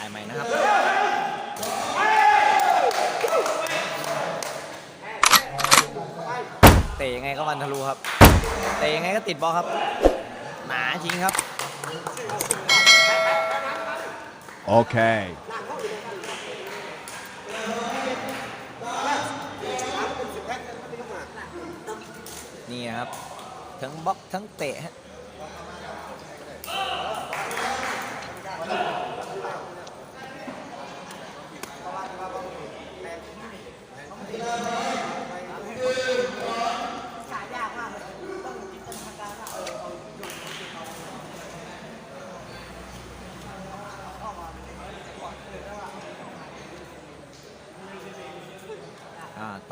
ถ่ายใหม่นะครับเตะยังไงก็วันทะลุครับเตะยังไงก็ติดบอลครับ หนาจริงครับ Okay. นี่ครับ ทั้งบล็อกทั้งเตะฮะ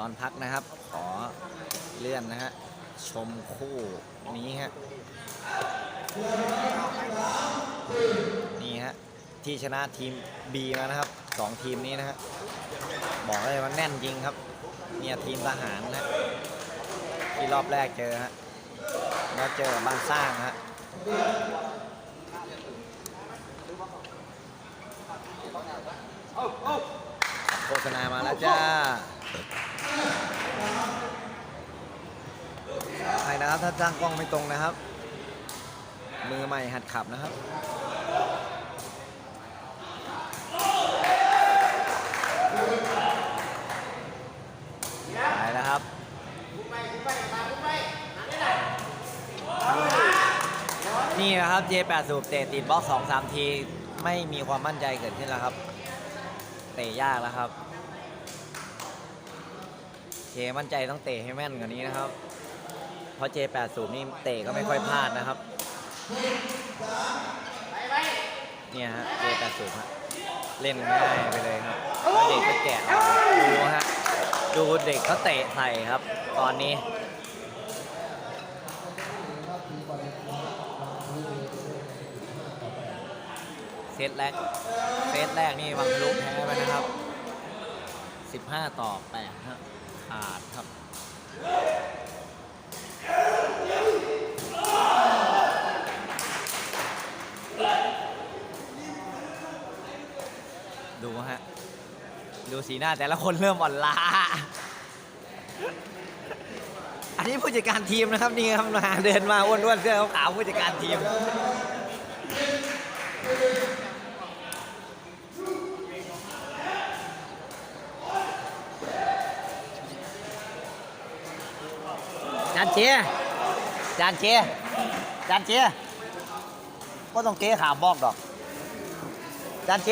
อนพักนะครับ ขอเลื่อนนะฮะ ชมคู่นี้ฮะ นี่ฮะ ที่ชนะทีม B มานะครับสองทีมนี้นะฮะ บอกเลยว่าแน่นจริงครับ เนี่ยทีมทหารนะที่รอบแรกเจอฮะแล้วเจอบบ้านสร้างฮะโฆษณามาแล้วจ้า ใครนะครับ ถ้าจ้างกล้องไม่ตรงนะครับ มือใหม่หัดขับนะครับไปแล้วครับนี่นะครับ J80 เตะติดบล็อก2 3 ทีไม่มีความมั่นใจเกิดขึ้นแล้วครับ เตะยากแล้วครับเจมั่นใจต้องเตะให้แม่นกว่านี้นะครับ เพราะ J80 นี่เตะก็ไม่ค่อยพลาดนะครับเนี่ยฮะ J80 ฮะเล่นง่ายไปเลยครับแล้วเด็กก็แกะดูฮะดูเด็กเขาเตะใส่ครับ ตอนนี้เซตแรกเซตแรกนี่วังลุกแพ้ไปนะครับ 15 ต่อ8ฮะขาดครับ ดูฮะ ดูสีหน้าแต่ละคนเริ่มอ่อนล้า อันนี้ผู้จัดการทีมนะครับนี่ครับมาเดินมาอ้วนๆเสื้อขาวผู้จัดการทีม จานเจจานเจจานเจก็ต้องเจ๊ขามบอกดอกจานเจ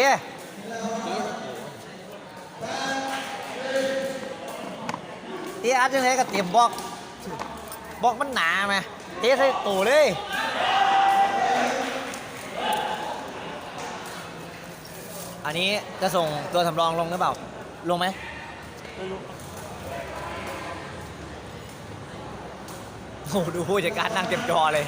เจ๊อัดยังไงก็เตรียมบอกบอกมันหนาไหมเจ๊ใส่ตู่เลยอันนี้จะส่งตัวสำรองลงหรือเปล่า ลงไหม โอ้โหดูผู้จัดการนั่งเต็มจอเลย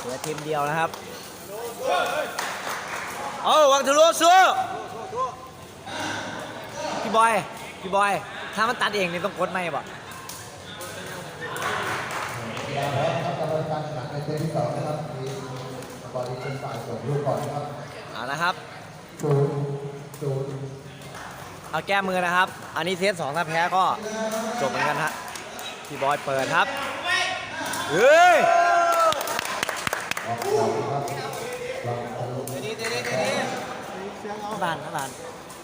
เหลือทีมเดียวนะครับ เอาวังทะลุสู้พี่บอย พี่บอย ถ้ามันตัดเองนี่ต้องกดไหมบ่ ครับกำลังการแข่งขันในเซตที่สองนะครับมีบอลที่เป็นฝ่ายส่งลูกก่อนนะครับเอาละครับศูนย์ศูนย์เอาแก้มือนะครับ อันนี้เซตสองถ้าแพ้ก็จบเหมือนกันฮะพี่บอยเปิดครับเฮ้ยออกเราครับลองทะลุบานนะบาน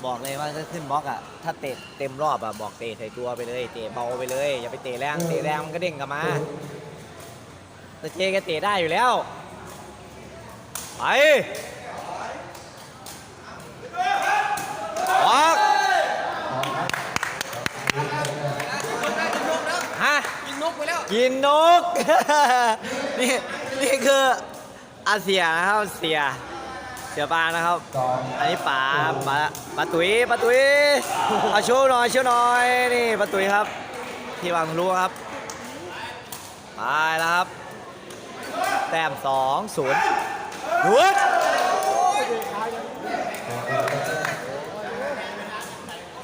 บอกเลยว่าถ้าขึ้นบล็อกอะ ถ้าเตะเต็มรอบอะ บอกเตะใส่ตัวไปเลย เตะเบาไปเลย อย่าไปเตะแรง เตะแรงมันก็เด้งกลับมา แต่เจก็เตะได้อยู่แล้ว ไปออกฮะยิงนกไปแล้ว กินนก นี่นี่คืออาเซียนะครับเสีย เสียปลานะครับสองอันนี้ป๋าป๋าป๋าตุ๋ยป๋าตุ๋ยเอาโชว์หน่อยโชว์หน่อยนี่ป๋าตุ๋ยครับ ที่วางทะลุครับ ไปแล้วครับ แต้มสองศูนย์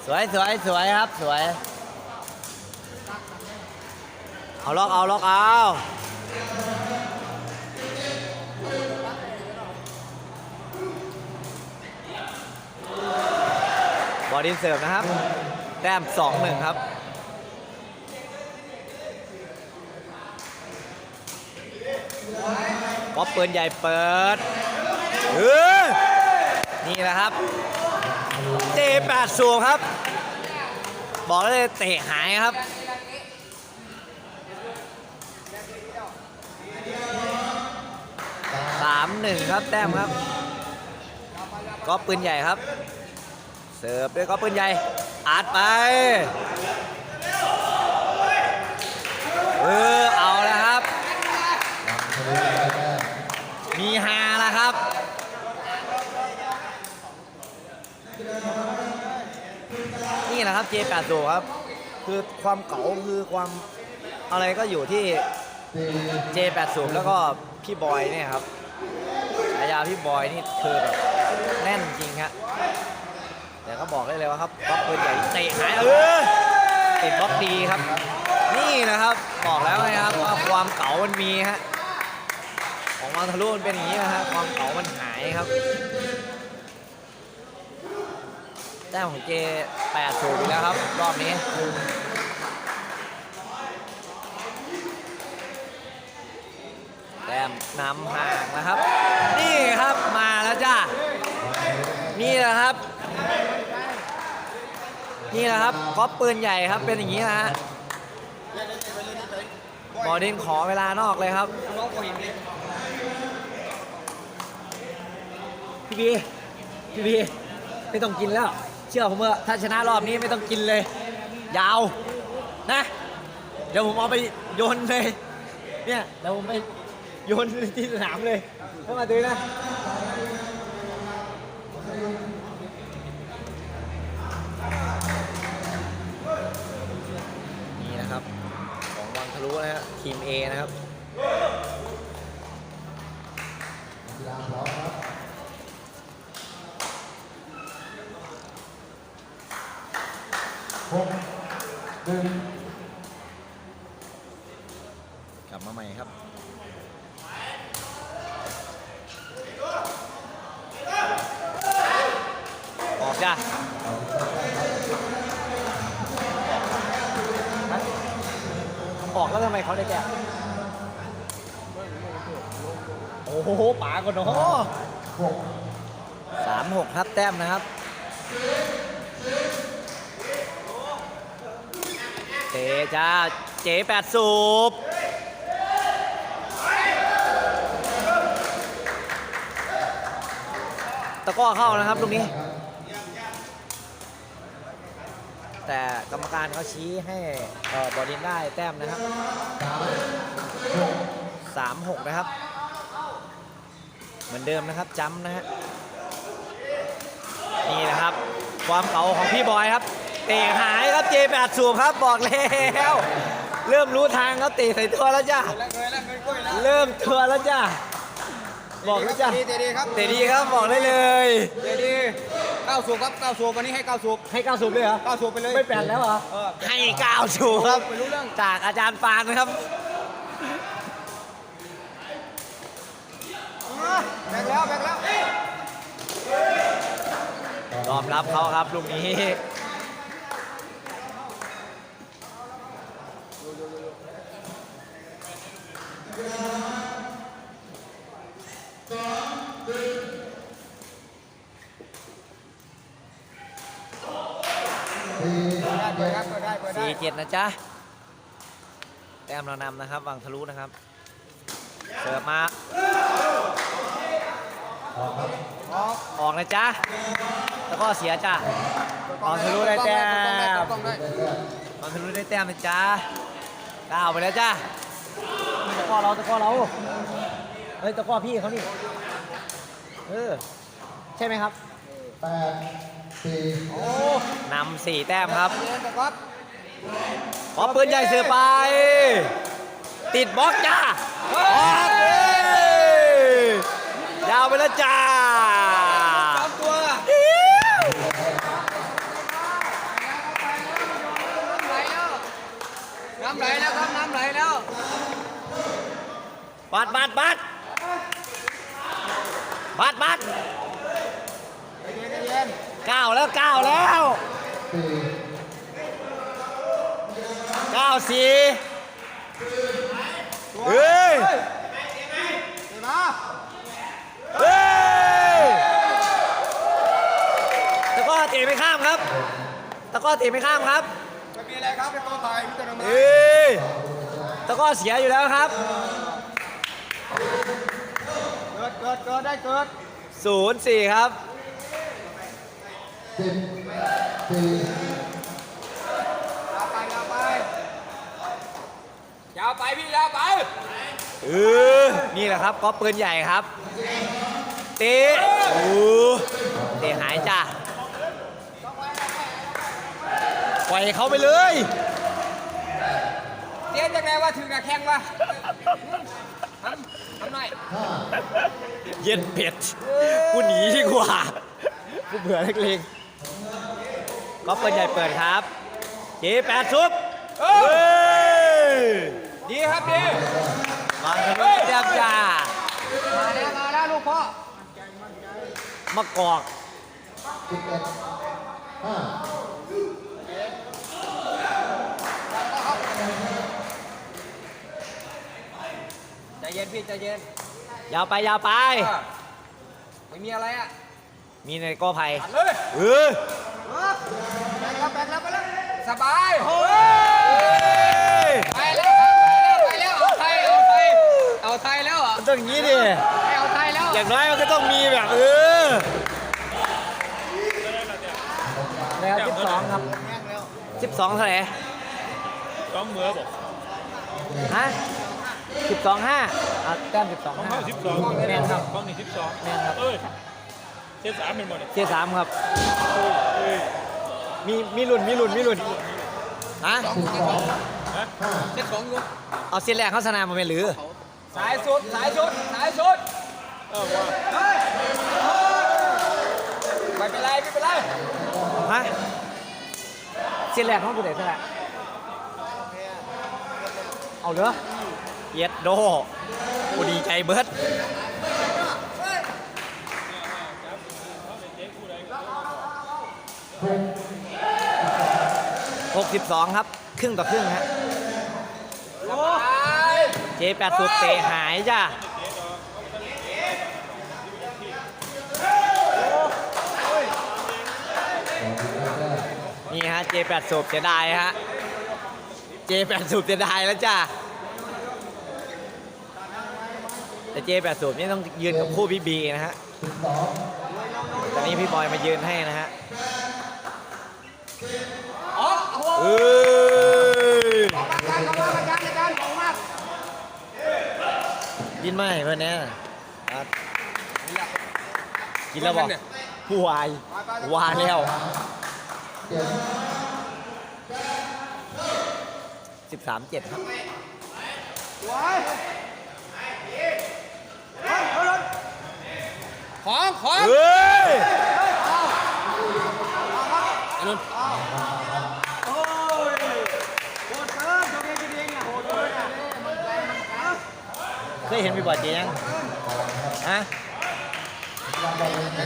สวยสวยสวยครับสวย เอาล็อกเอาล็อกเอาบอดี้เสิร์ฟนะครับ แต้มสองหนึ่งครับ ป๊อปปืนใหญ่เปิดเออนี่แหละครับเจแปดสูงครับ บอกเลยเตะหายครับสามหนึ่งครับแต้มครับก็ปืนใหญ่ครับ เสิร์ฟด้วยก็ปืนใหญ่อัดไป เออ มีฮาแล้วครับ นี่แหละครับเจแปดสูครับ คือความเก๋าคือความอะไรก็อยู่ที่สี่เจแปดสูแล้วก็พี่บอยเนี่ยครับฉายาพี่บอยนี่คือแบบแน่นจริงครับแต่ก็บอกได้เลยว่าครับบล็อกปืนใหญ่เตะหายเออติดบล็อกดีครับ นี่นะครับบอกแล้วไงครับว่าความเก๋ามันมีฮะ ของวังทะลุมันเป็นอย่างนี้นะฮะความเก๋ามันหายครับแต้มของเจแปดสูอีกแล้วครับ รอบนี้แต้มนำห่างนะครับ นี่ครับมาแล้วจ้านี่แหละครับ นี่แหละครับก๊อปปืนใหญ่ครับเป็นอย่างนี้นะฮะบอดินขอเวลานอกเลยครับ พี่บีพี่บีไม่ต้องกินแล้ว เชื่อผมเถอะถ้าชนะรอบนี้ไม่ต้องกินเลย ยาวนะ เดี๋ยวผมเอาไปโยนเลย เนี่ยเดี๋ยวผมไปโยนที่สนามเลยเข้ามาดูนะนี่นะครับ ของวังทะลุนะฮะทีม A นะครับ กหกหนึ่งกลับมาใหม่ครับออกจ้ะออกแล้วทำไมเขาได้แก้โอ้โหป๋าก่อนเนาะหกสามหกครับแต้มนะครับ เจจ้าเจ๊แปดสูบตะก้อเข้านะครับลูกนี้ แต่กรรมการเขาชี้ให้บอดินได้แต้มนะครับสามหกนะครับ เหมือนเดิมนะครับจ้ำนะฮะนี่นะครับ ความเก่าของพี่บอยครับ เตะหายครับเจแปดสูบครับบอกแล้ว เริ่มรู้ทางครับเตะใส่ตัวแล้วจ้าแล้วเงยแล้วเงยกล้วยแล้วเริ่มตัวแล้วจ้าบอกแล้วจ้าดีเตะดีครับเตะดีครับบอกได้เลยเตะดีเก้าสูบครับเก้าสูบวันนี้ให้เก้าสูบให้ก้าวสูบเลยเหรอเก้าสูบไปเลยไม่แปดแล้วเหรอเออให้ก้าวสูบครับไม่รู้เรื่องจากอาจารย์ปานนะครับแบกแล้วแบกแล้วยอมรับเขาครับลูกนี้ สี่ ได้ เปิดครับเปิดได้เปิดได้สี่เจ็ดนะจ๊ะ แต้มเรานำนะครับ วังทะลุนะครับ เสิร์ฟมา ออกครับออกออกนะจ๊ะ แล้วก็เสียจ้ะออกทะลุได้แต้มต้องได้ได้แต้มวังทะลุได้แต้มนะจ๊ะก้าวไปแล้วจ้ะตะ กร้อเราตะกร้อเราเฮ้ยตะกร้อพี่เขานี่เออใช่ไหมครับแปดสี่โอ้นำสี่แต้มครับเย็นแต่ครับขอปืนใหญ่เสือไป ติดบล็อกจ้าออกเลยยาวไปแล้วจ้า บาดบาดบาดบาดบาดก้าวแล้วก้าวแล้วเก้าสี่เฮ้ยเฮ้ยตะก้อตีไม่ข้ามครับ ตะก้อเตีไม่ข้ามครับจะมีอะไรครับตะต้อไปมิจารณาเฮ้ยตะก้อเสียอยู่แล้วครับ กิดเกิดเกิดได้เกิดศูนย์สี่ครับสิบสี่ยาวไปยาวไปยาวไปพี่ยาวไปเออนี่แหละครับก็ปืนใหญ่ครับเตะโอ้เตะหายจ้ะปล่อยเขาไปเลยเตี้ยจังไงว่าถึงกับแข้งวะ ทำทำหน่อยห้าเย็นเป็ดกูหนีดีกว่ากูเบื่อเล็กๆก็ปืนใหญ่เปิดครับเจแปดซุปเฮ้ยดีครับดีมาทำเรียบจ้ามาแล้วมาแล้วลูกพ่อมากอก เอ็ดห้าใจเย็นพี่ใจเย็นยาวไปยาวไปไม่มีอะไรอะมีในกอไผ่ตัดเลยเออแบกแล้วแบกแล้วไปแล้วสบายเฮ้ยไปแล้วไปแล้วเอาไทยเอาไทยเอาไทยแล้วเหรอมันต้องอย่างนี้ดิ ไม่เอาไทยแล้วอย่างน้อยมันก็ต้องมีแบบ เออ แล้วสิบสองครับสิบสองเท่าไหร่สองเมือบอกฮะ สิบสองห้าเอาแต้มสิบสองของห้าเขาสิบสองแม่นครับ ของนี่สิบสองแม่นครับ เอ้ยเจ็ดสามเป็นหมดเนี่ยเจสามครับ เอ้ยมีมีรุ่นมีรุ่นมีรุ่นฮะสิบสองห้าเจ็ดสองอยู่เอาเส้นแรกเข้าสนามมาเป็นหรือ สายสุดสายสุดสายสุดเออว่าเฮ้ยไม่เป็นไรไม่เป็นไรฮะเส้นแรกของกูเด็กเท่าไหร่เอาเหรอ เย็ดโดกูดีใจเบิร์ดหกสิบสองครับ ครึ่งต่อครึ่งฮะเจแปดสุดเตะหายจ้ะนี่ฮะเจแปดสูบเสียดายฮะเจแปดสูบเสียดายแล้วจ้ะ แต่เจแปดสูบนี่ต้องยืนกับคู่พี่บีนะฮะสิบสองตอนนี้พี่บอยมายืนให้นะฮะอ๋อโอ้โหเอ้ยอาจารย์ขอบคุณอาจารย์อาจารย์ขอบคุณมากกินไหมเพื่อนเนี่ยอะกินแล้วบอกผู้วายวายแล้วเจ็ดสิบสามเจ็ดครับ สวย ของของเฮ้ยอันนั้นโอ้ยโหดเกินตัวเองตัวเองอะโหดเกินอะมันไกลมันไกลเคยเห็นพี่บอยเจยังฮะ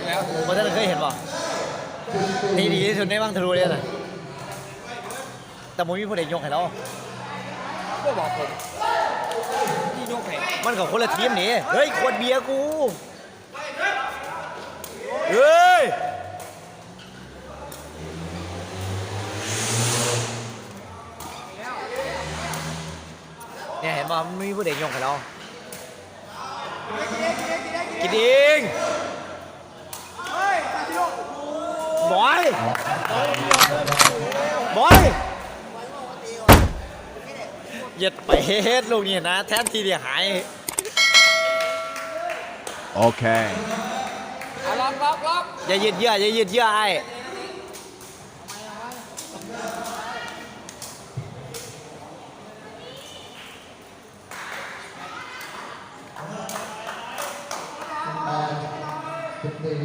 แล้วโมท่านเคยเห็นป่ะนี่ดีที่สุดในบ้างทะลุเลยนะแต่ผมมีผู้เด็กยกให้เราก็บอกผมที่ยกให้มันกับคนละทีมนี่เฮ้ยขวดเบียร์กู เฮ้ยเนี่ยเห็นป่ะมันมีผู้เด็กยกให้เรากินเองบอยบอยเหยียดไปเฮ็ดลูกนี่นะ แทนที่จะหาย Okay. อาล็อกล็อกล็อกอย่ายืดเยื้ออย่ายืดเยื้อไอ้แปดสิบสี่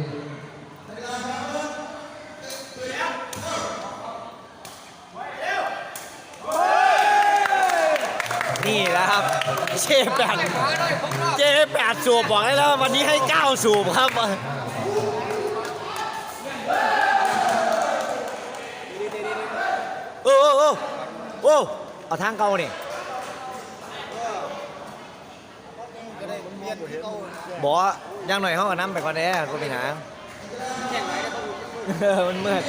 นี่แหละครับ เจแปดขวาหน่อยผมรอบเจแปดสูบบอกได้แล้ววันนี้ให้เก้าสูบครับ โอ้ เอาทางเก่านี่บอกว่าย่างหน่อยเขาก็น้ำไปก่อนแน่ก็ไปหาเออมันมืด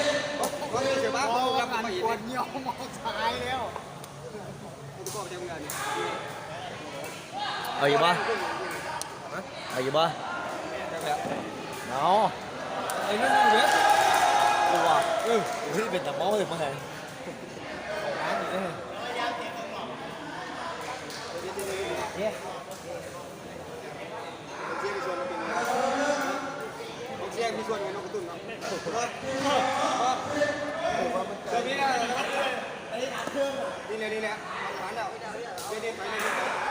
ก็มีเสือบ้าเขากำลังปวดเหี่ยวมองซ้ายแล้วกูบอกจะเงินเอาอยู่ปะเอาอยู่ปะเอาไอ้นั่นมึงเด็กตัวเออเฮ้ยเป็นตะมอเลยมั้งไง เชียร์ มีส่วนเงินนกกระตุ้นเนาะเดี๋ยวนี้นะนี่แหละนี่แหละมาทานแล้วเดี๋ยวนี้ไปเลย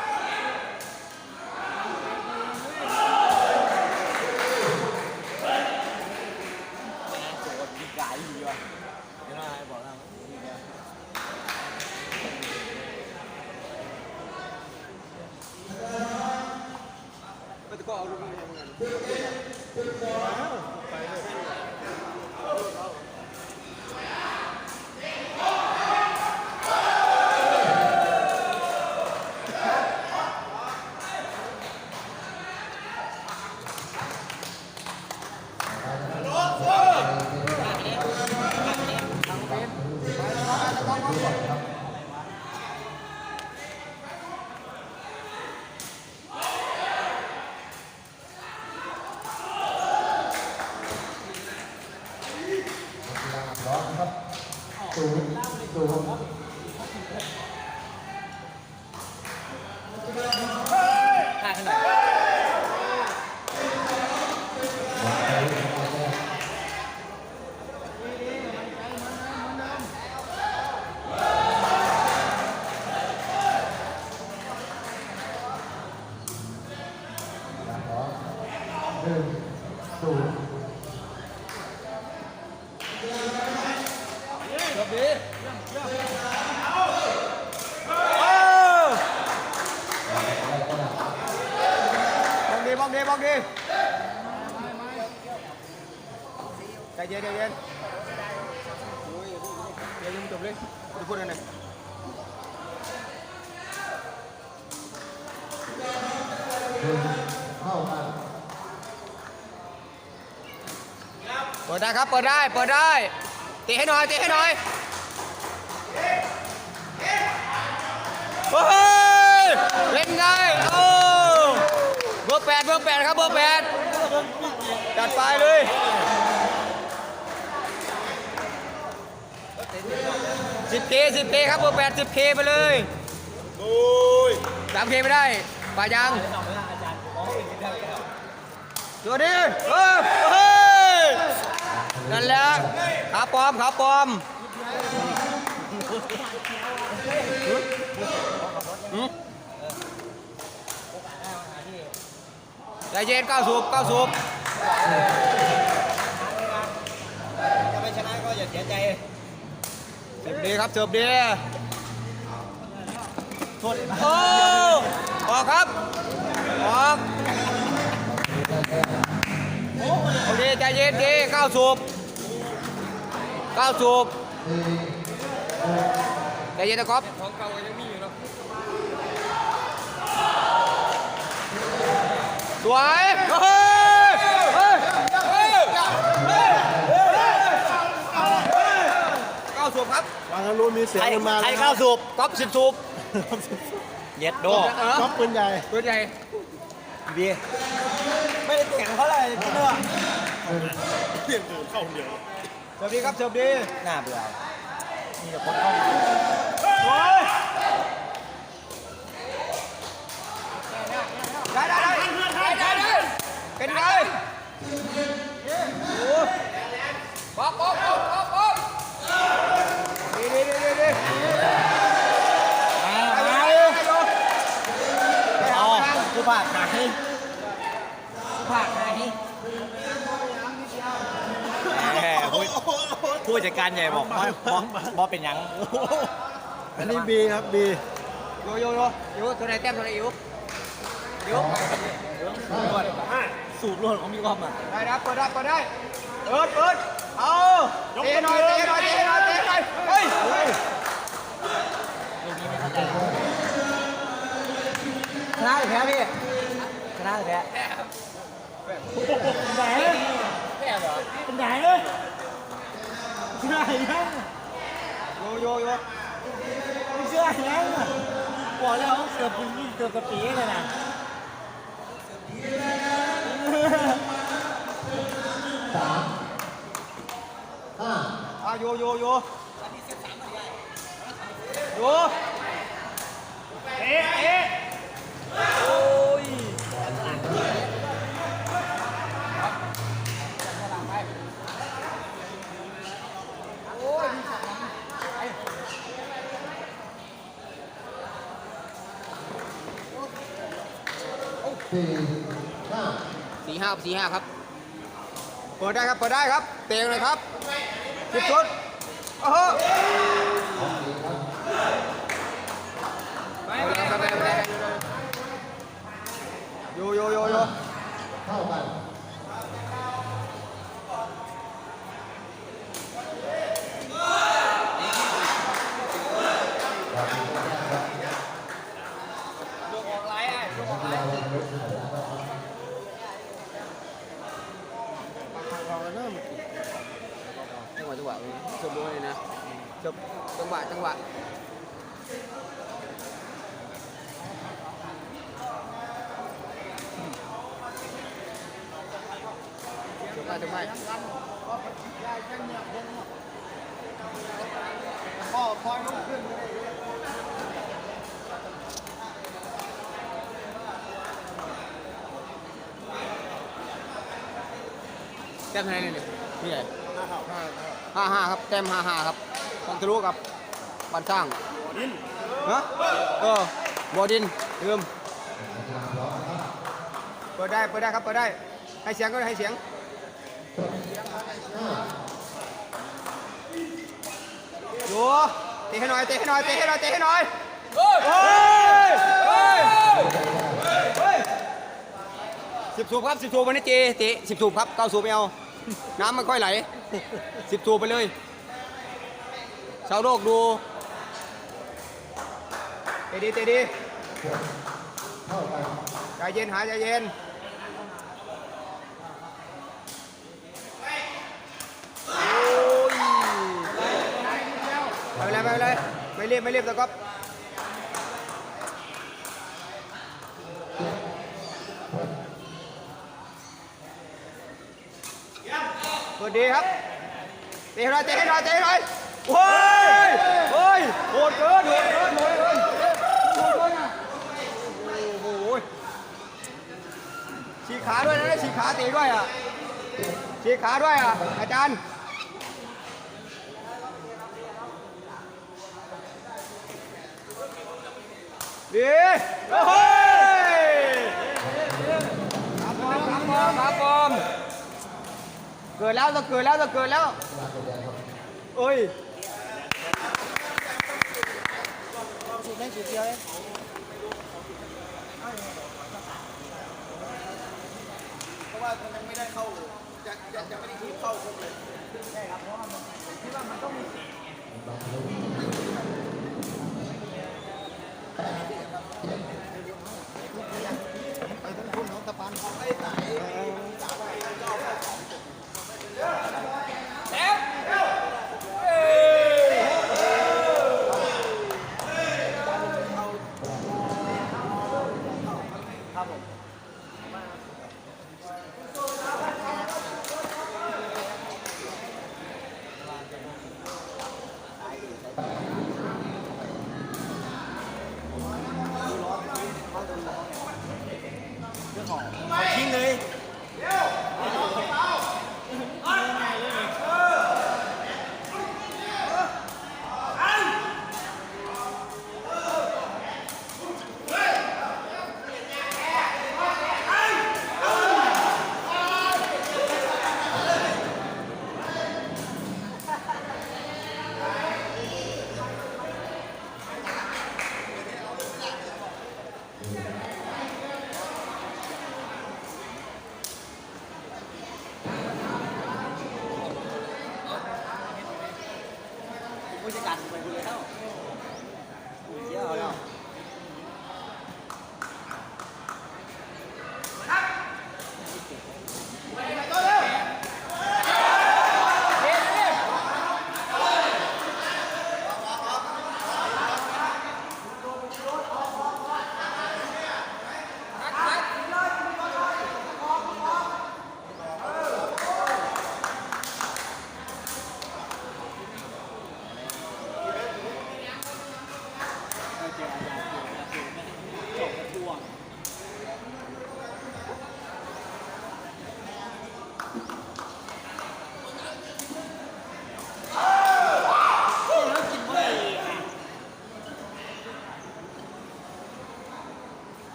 ข้าขึ้นหน่อย ร้อนหนึ่งศูนย์ มองดีมองดีมองดีใจเย็นใจเย็นเดี๋ยวยังไม่จบเลยจะพูดอะไร หนึ่งเท่ากัน เปิดได้ครับ เปิดได้ เปิดได้ตีให้หน่อยตีให้หน่อยเฮ้ยเล่นไงโอ้เบอร์แปดเบอร์แปดครับเบอร์แปดจัดไปเลยสิบเคสิบเคครับเบอร์แปดสิบเคไปเลยสามเคไม่ได้ป่ายังตัวนี้เออเฮ้ย นั่นแหละขาปลอมขาปลอมหืมใจเย็นก้าวสูบก้าวสูบจะไม่ชนะก็อย่าเสียใจเสิร์ฟดีครับเสิร์ฟดีโทษโอ้ออกครับออก โอเคใจเย็นดีก้าวสูบก้าวสูบสี่ใจเย็นนะครับสวยเฮ้ยเฮ้ยเฮ้ยก้าวสูบครับวางทางนู้นมีเสียงใครกันมาใครแล้วเข้าสูบก๊อฟสิบสูบเย็ดโดก๊อปปืนใหญ่ตัวใหญ่บีไม่ได้ เสียงเขาเลยพี่เนื้อเปลี่ยนหูเข้าเดียวเสิร์ฟดีครับเสิร์ฟดีน่าเบื่อมีแต่คนเข้ามา ได้ได้ได้ได้ได้ได้เป็นไงโอ้ป๊อกป๊อกป๊อกป๊อกป๊อกดีดีดีดีดี เอาผู้ผ่าขายผู้ผ่าขายแหมผู้ ผู้จัดการใหญ่บอกว่าบอบอเป็นหยังอันนี้บีครับบีโยโยโยโยตัวไหนแต้มตัวไหนอิ๋วอิ๋วสูตรรวดของพี่ก้อมอะได้นะเปิดได้เปิดได้เปิดเปิดเอาเตะหน่อยเตะหน่อยเตะหน่อยเตะหน่อยเฮ้ยชนะหรือแพ้พี่ชนะหรือแพ้ไหนแค่เหรอไหนไหน นะโยโยโยไม่เชื่อแล้วบอกแล้วเกือบเกือบกระปีเลยนะสามห้าอะโยโยโยโยเอ๊ะเอ๊ะ สี่ห้าสี่ห้าสี่ห้าครับ เปิดได้ครับ เปิดได้ครับ เตะเลยครับสิบชุดโอ้โหไปไปไปไปโยโยโยโยเท่ากัน จังหวะจังหวะจบด้วยนะจบจังหวะจังหวะจบ ไปจบไปพ่อคอยลุกขึ้นแต้มเท่าไหร่เนี่ยพี่ใหญ่ห้าห้าครับแต้มห้าห้าครับต้องทะลุกับบันสร้างดินฮะเออบัวดินลืมเปิดได้เปิดได้ครับเปิดได้ให้เสียงก็ได้ให้เสียง ดูเตะให้หน่อย เตะให้หน่อย เตะให้หน่อย เตะให้หน่อยเฮ้ยเฮ้ยเฮ้ยสิบสูบครับสิบสูบวันนี้เจเตะสิบสูบครับเก้าสูบไม่เอา น้ำไม่ค่อยไหลสิบสูบไปเลย ชาวโลกดูเตะดีเตะดีใจเย็นหายใจเย็นโอ้ยไม่ เป็นไรไม่เป็นไรไม่รีบไม่รีบแต่ก็เปิดดีครับเตะให้หน่อยเตะให้หน่อยเตะให้หน่อยโอ้ยโอ้ยโหดเกินโหดเกินโหดเกินโหดเกินอะโอ้โหฉีกขาด้วยนะฉีกขาเตะด้วยอะฉีกขาด้วยอะอาจารย์ ดีโอ้ยครับผมครับผมครับผมเกิดแล้วจะเกิดแล้วจะเกิดแล้วเอ้ยสุดได้สุดเดียวเองเพราะว่ามันยังไม่ได้เข้าจะจะจะไม่ได้ทีมเข้าครบเลยง ไปทิ้องตะปานของไอ้ตาย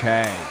Okay.